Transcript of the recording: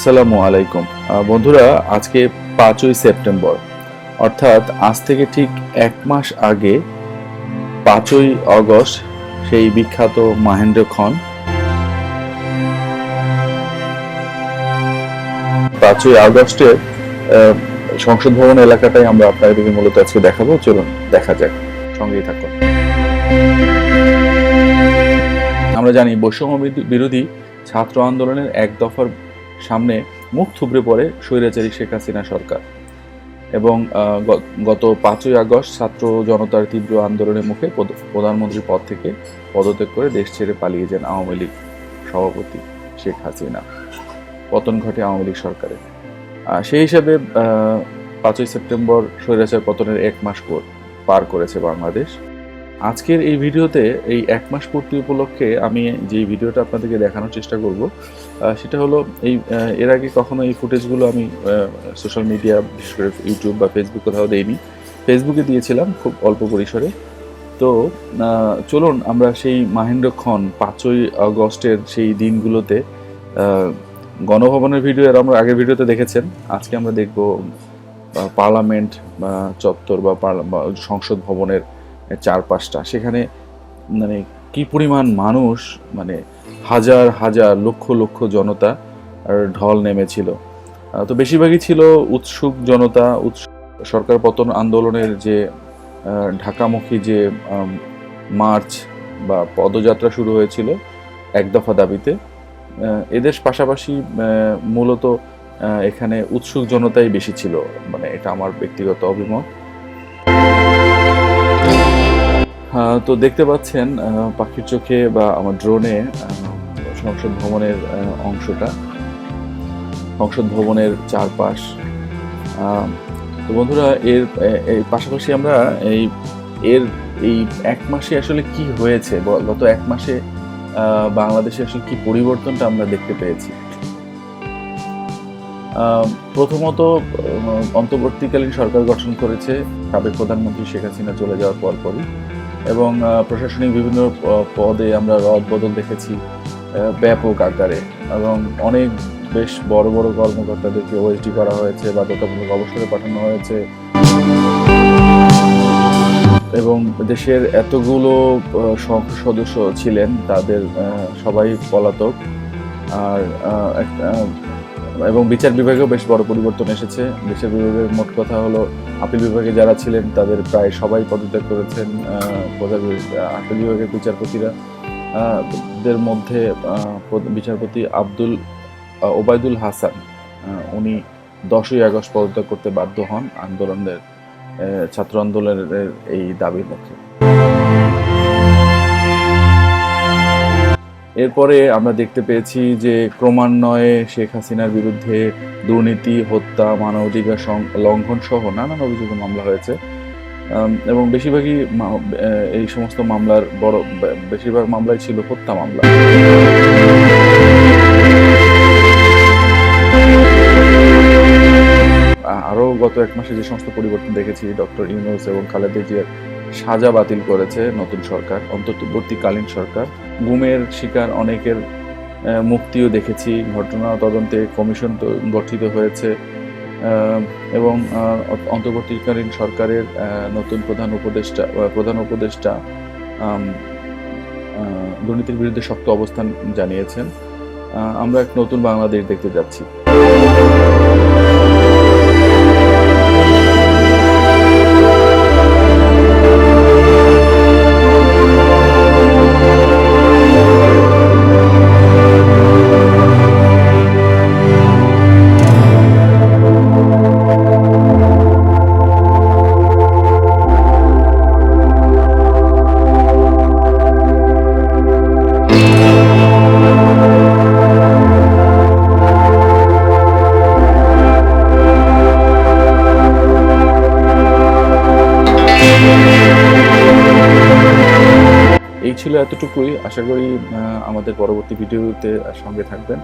আসসালামু আলাইকুম। বন্ধুরা, আজকে পাঁচই সেপ্টেম্বর, অর্থাৎ আজ থেকে ঠিক এক মাস আগে পাঁচই অগস্ট, সেই বিখ্যাত মাহেন্দ্র খন পাঁচই আগস্টের সংসদ ভবন এলাকাটাই আমরা আপনাদেরকে মূলত আজকে দেখাবো। চলুন, দেখা যাক। সঙ্গেই থাকুন। আমরা জানি বৈষম্য বিরোধী- বিরোধী ছাত্র আন্দোলনের এক দফার সামনে মুখ থুবড়ে পড়ে স্বৈরাচারী শেখ হাসিনা সরকার। এবং গত পাঁচই আগস্ট ছাত্র জনতার তীব্র আন্দোলনের মুখে প্রধানমন্ত্রীর পদ থেকে পদত্যাগ করে দেশ ছেড়ে পালিয়ে যান আওয়ামী লীগ সভাপতি শেখ হাসিনা। পতন ঘটে আওয়ামী লীগ সরকারের সেই হিসাবে পাঁচই সেপ্টেম্বর স্বৈরাচার পতনের এক মাস পর পার করেছে বাংলাদেশ। আজকের এই ভিডিওতে এই এক মাস পূর্তি উপলক্ষে আমি যে ভিডিওটা আপনাদেরকে দেখানোর চেষ্টা করব সেটা হলো এই এর আগে কখনো এই ফুটেজগুলো আমি সোশ্যাল মিডিয়া বিশেষ করে ইউটিউব বা ফেসবুক কোথাও দেইনি। ফেসবুকে দিয়েছিলাম খুব অল্প পরিসরে। তো চলুন আমরা সেই মাহেন্দ্র খন পাঁচই আগস্টের সেই দিনগুলোতে গণভবনের ভিডিও আমরা আগের ভিডিওতে দেখেছেন। আজকে আমরা দেখব পার্লামেন্ট চত্বর বা সংসদ ভবনের চারপাশটা। সেখানে মানে কি পরিমাণ মানুষ মানে হাজার হাজার, লক্ষ লক্ষ জনতা ঢল নেমেছিল। তো বেশিরভাগই ছিল উৎসুক জনতা সরকার পতন আন্দোলনের যে ঢাকামুখী যে মার্চ বা পদযাত্রা শুরু হয়েছিল এক দফা দাবিতে এদের পাশাপাশি মূলত এখানে উৎসুক জনতাই বেশি ছিল। মানে এটা আমার ব্যক্তিগত অভিমত। তো দেখতে পাচ্ছেন পাখির চোখে বা আমার ড্রোনে সংসদ ভবনের অংশটা। সংসদ ভবনের চারপাশ। তো বন্ধুরা, এর পাশাপাশি আমরা এই, এর, এই এক মাসে আসলে কি হয়েছে? গত এক মাসে বাংলাদেশে আসলে কি পরিবর্তনটা আমরা দেখতে পেয়েছি? প্রথমত অন্তর্বর্তীকালীন সরকার গঠন করেছে সাবেক প্রধানমন্ত্রী শেখ হাসিনা চলে যাওয়ার পরপরই। এবং প্রশাসনিক বিভিন্ন পদে আমরা রদ বদল দেখেছি ব্যাপক আকারে এবং অনেক বেশ বড় বড় কর্মকর্তাদেরকে ওএসডি করা হয়েছে বা বাধ্যতামূলক অবসরে পাঠানো হয়েছে। এবং দেশের এতগুলো সংসদ সদস্য ছিলেন তাদের সবাই পলাতক। আর এবং বিচার বিভাগেও বেশ বড় পরিবর্তন এসেছে। বিচার বিভাগের মোট কথা হলো, আপিল বিভাগে যারা ছিলেন, তাদের প্রায় সবাই পদত্যাগ করেছেন। আপিল বিভাগের বিচারপতিরা দের মধ্যে বিচারপতি আব্দুল ওবায়দুল হাসান উনি দশই আগস্ট পদত্যাগ করতে বাধ্য হন আন্দোলনের ছাত্র আন্দোলনের এই দাবির মুখে এরপরে আমরা দেখতে পেয়েছি যে ক্রমান্বয়ে শেখ হাসিনার বিরুদ্ধে দুর্নীতি, হত্যা, মানবাধিকার লঙ্ঘন সহ নানান অভিযোগে মামলা হয়েছে। এবং বেশিরভাগই এই সমস্ত মামলার বড় বেশিরভাগ মামলাই ছিল হত্যা মামলা। আরও গত এক মাসে যে সমস্ত পরিবর্তন দেখেছি, ডক্টর ইউনুস এবং খালেদা জিয়ার সাজা বাতিল করেছে নতুন সরকার, অন্তর্বর্তীকালীন সরকার। গুমের শিকার অনেকের মুক্তিও দেখেছি, ঘটনা তদন্তে কমিশন তো গঠিত হয়েছে। এবং অন্তর্বর্তীকালীন সরকারের নতুন প্রধান উপদেষ্টা প্রধান উপদেষ্টা দুর্নীতির বিরুদ্ধে শক্ত অবস্থান জানিয়েছেন। আমরা এক নতুন বাংলাদেশ দেখতে যাচ্ছি। ছিল এতটুকুই। আশা করি আমাদের পরবর্তী ভিডিওতে সঙ্গে থাকবেন।